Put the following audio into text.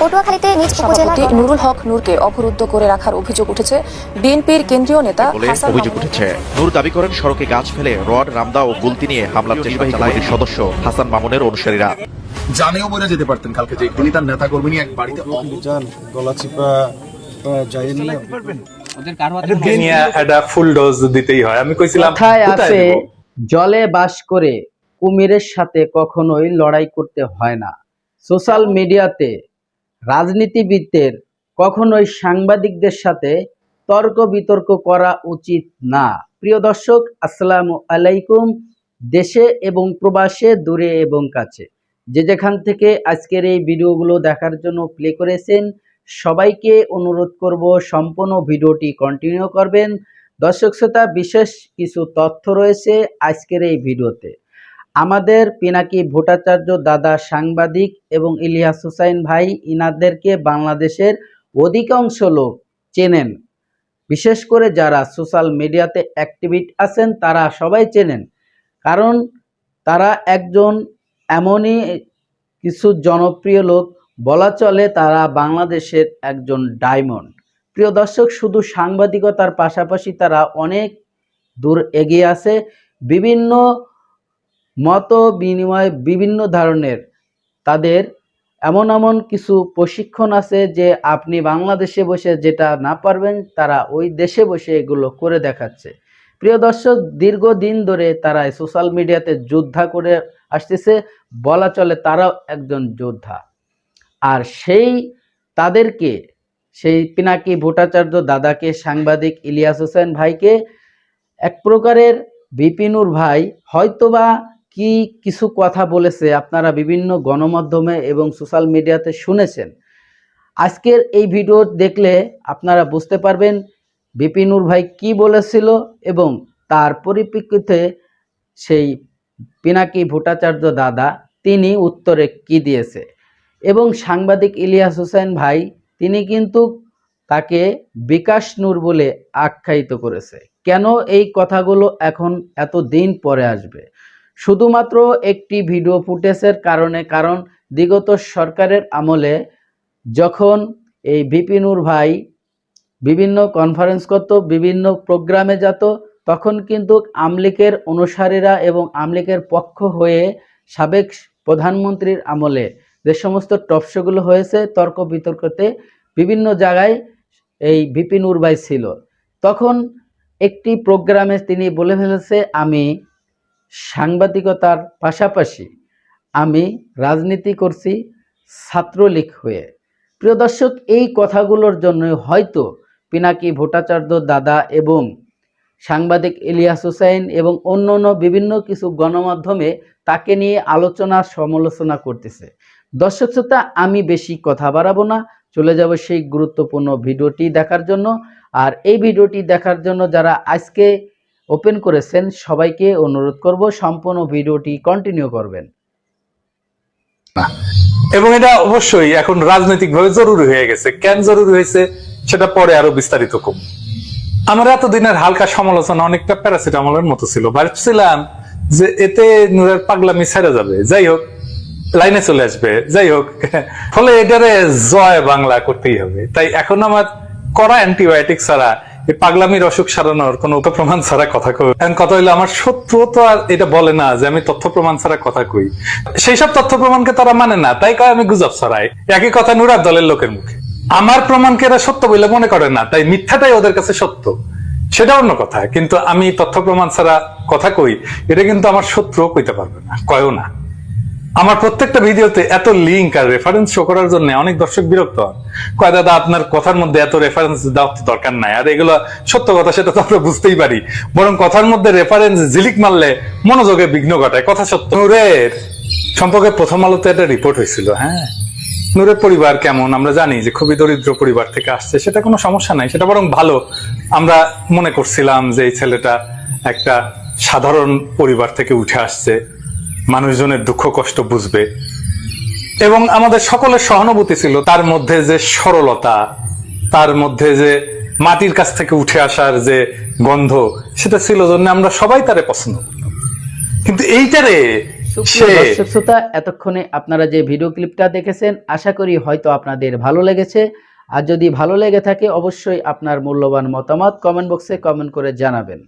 পটুয়াখালীতে নিজ সভাপতি নুরুল হক নূরকে অবরুদ্ধ করে রাখার অভিযোগ উঠেছে। বিএনপির কেন্দ্রীয় নেতা হাসান অভিযোগ উঠেছে। নূর দাবি করেন সড়কে গাছ ফেলে রড রামদা ও গুলতি নিয়ে হামলার চেষ্টা চালায় সদস্য হাসান মামুনের অনুসারীরা। জানেও বলে যেতে পারতেন কালকে যে তিনি তার নেতা কর্মী নিয়ে এক বাড়িতে গলা চিপা হয়? জলে বাস করে কুমিরের সাথে কখনোই লড়াই করতে হয় না। সোশ্যাল মিডিয়াতে রাজনীতিবিদদের কখনোই সাংবাদিকদের সাথে তর্ক বিতর্ক করা উচিত না। প্রিয় দর্শক, আসসালামু আলাইকুম। দেশে এবং প্রবাসে, দূরে এবং কাছে। যে যেখান থেকে আজকের এই ভিডিওগুলো দেখার জন্য প্লে করেছেন, সবাইকে অনুরোধ করব সম্পূর্ণ ভিডিওটি কন্টিনিউ করবেন। দর্শক শ্রোতা, বিশেষ কিছু তথ্য রয়েছে আজকের এই ভিডিওতে। আমাদের পিনাকি ভট্টাচার্য দাদা সাংবাদিক এবং ইলিয়াস হুসাইন ভাই ইনাদেরকে বাংলাদেশের অধিকাংশ লোক চেনেন। বিশেষ করে যারা সোশ্যাল মিডিয়াতে অ্যাক্টিভিট আছেন, তারা সবাই চেনেন। কারণ তারা একজন এমনই কিছু জনপ্রিয় লোক, বলা চলে তারা বাংলাদেশের একজন ডায়মন্ড। প্রিয় দর্শক, শুধু সাংবাদিকতার পাশাপাশি তারা অনেক দূর এগিয়ে আছে। বিভিন্ন মত বিনিময় বিভিন্ন ধরনের। তাদের এমন এমন কিছু প্রশিক্ষণ আছে যে আপনি বাংলাদেশে বসে যেটা না পারবেন, তারা ওই দেশে বসে এগুলো করে দেখাচ্ছে। প্রিয় দর্শক, দীর্ঘদিন ধরে তারা সোশ্যাল মিডিয়াতে যোদ্ধা করে আসতেছে, বলা চলে তারাও একজন যোদ্ধা। আর সেই তাদেরকে, সেই পিনাকি ভট্টাচার্য দাদাকে, সাংবাদিক ইলিয়াস হোসেন ভাইকে, এক প্রকারের বিপিনুর ভাই, হয়তোবা কি কিছু কথা বলেছে আপনারা বিভিন্ন গণমাধ্যমে এবং সোশ্যাল মিডিয়াতে শুনেছেন? আজকের এই ভিডিও দেখলে আপনারা বুঝতে পারবেন বিপিনুর ভাই কি বলেছিল এবং তার পরিপ্রেক্ষিতে সেই পিনাকি ভট্টাচার্য দাদা তিনি উত্তরে কি দিয়েছে? এবং সাংবাদিক ইলিয়াস হোসেন ভাই তিনি কিন্তু তাকে বিকাশ নূর বলে আখ্যায়িত করেছে। কেন এই কথাগুলো এখন এত দিন পরে আসবে? শুধুমাত্র একটি ভিডিও ফুটেজের কারণে, কারণ বিগত সরকারের আমলে যখন এই বিপিনুর ভাই বিভিন্ন কনফারেন্স করত, বিভিন্ন প্রোগ্রামে যেত, তখন কিন্তু আমলিকের অনুসারীরা এবং আমলিকের পক্ষ হয়ে সাবেক প্রধানমন্ত্রীর আমলে যে সমস্ত টপশোগুলো হয়েছে, তর্ক বিতর্কতে বিভিন্ন জায়গায় এই বিপিন উরবাই ছিল। তখন একটি প্রোগ্রামে তিনি বলে ফেলেছে, আমি সাংবাদিকতার পাশাপাশি আমি রাজনীতি করছি ছাত্রলীগ হয়ে। প্রিয় দর্শক, এই কথাগুলোর জন্য হয়তো পিনাকি ভট্টাচার্য দাদা এবং সাংবাদিক ইলিয়াস হুসাইন এবং অন্য অন্য বিভিন্ন কিছু গণমাধ্যমে তাকে নিয়ে আলোচনা, সমালোচনা করতেছে। দর্শক শ্রোতা, আমি বেশি কথা বাড়াবো না। চলে যাব সেই গুরুত্বপূর্ণ ভিডিওটি দেখার জন্য। আর এই ভিডিওটি দেখার জন্য যারা আজকে ওপেন করেছেন, সবাইকে অনুরোধ করব সম্পূর্ণ ভিডিওটি কন্টিনিউ করবেন। এবং এটা অবশ্যই এখন রাজনৈতিকভাবে জরুরি হয়ে গেছে। কেন জরুরি হয়েছে সেটা পরে আরও বিস্তারিত কম আমার এতদিনের হালকা সমালোচনা অনেকটা প্যারাসিটামলের মতো ছিল। ভাবছিলাম যে এতে নূরের পাগলামি ছেড়ে যাবে। যাই হোক, লাইনে চলে আসবে। যাই হোক, ফলে এটারে জয় বাংলা করতেই হবে। তাই এখন আমার করা অ্যান্টিবায়োটিক ছাড়া পাগলামির অসুখ সারানোর কোনো প্রমাণ ছাড়া কথা কই। এখন কথা হইল, আমার শত্রু তো আর এটা বলে না যে আমি তথ্য প্রমাণ ছাড়া কথা কই। সেই সব তথ্য প্রমাণকে তারা মানে না, তাই কয় আমি গুজব ছড়াই। একই কথা নুরার দলের লোকের মুখে। আমার প্রমাণকে এরা সত্য বলে মনে করে না, তাই মিথ্যাটাই ওদের কাছে সত্য। সেটা অন্য কথা, কিন্তু আমি তথ্য প্রমাণ ছাড়া কথা কই, এটা কিন্তু আমার শত্রু কইতে পারবে না, কয়ও না। আমার প্রত্যেকটা ভিডিওতে এত লিঙ্ক আর রেফারেন্স শো করার জন্য অনেক দর্শক বিরক্ত হন। কয়, দাদা, আপনার কথার মধ্যে এত রেফারেন্স দেওয়ার তো দরকার নাই। আর এগুলো সত্য কথা, সেটা তো আমরা বুঝতেই পারি। বরং কথার মধ্যে রেফারেন্স ঝিলিক মারলে মনোযোগে বিঘ্ন ঘটায়। কথা সত্য। নূরের সম্পর্কে প্রথম আলোতে একটা রিপোর্ট হয়েছিল হ্যাঁ? নূরের পরিবার কেমন? আমরা জানি যে খুবই দরিদ্র পরিবার থেকে আসছে। সেটা কোনো সমস্যা নাই। সেটা বরং ভালো। আমরা মনে করছিলাম যে এই ছেলেটা একটা সাধারণ পরিবার থেকে উঠে আসছে। মানুষজনের দুঃখ, কষ্ট বুঝবে। এবং আমাদের সকলের সহানুভূতি ছিল তার মধ্যে যে সরলতা, তার মধ্যে যে মাটির কাছ থেকে উঠে আসার যে গন্ধ, সেটা ছিল জন্য আমরা সবাই তারে পছন্দ কিন্তু এইটারে দর্শক শ্রোতা, এতক্ষণে আপনারা যে ভিডিও ক্লিপটা দেখেছেন, আশা করি হয়তো আপনাদের ভালো লেগেছে। আর যদি ভালো লেগে থাকে, অবশ্যই আপনার মূল্যবান মতামত কমেন্ট বক্সে কমেন্ট করে জানাবেন।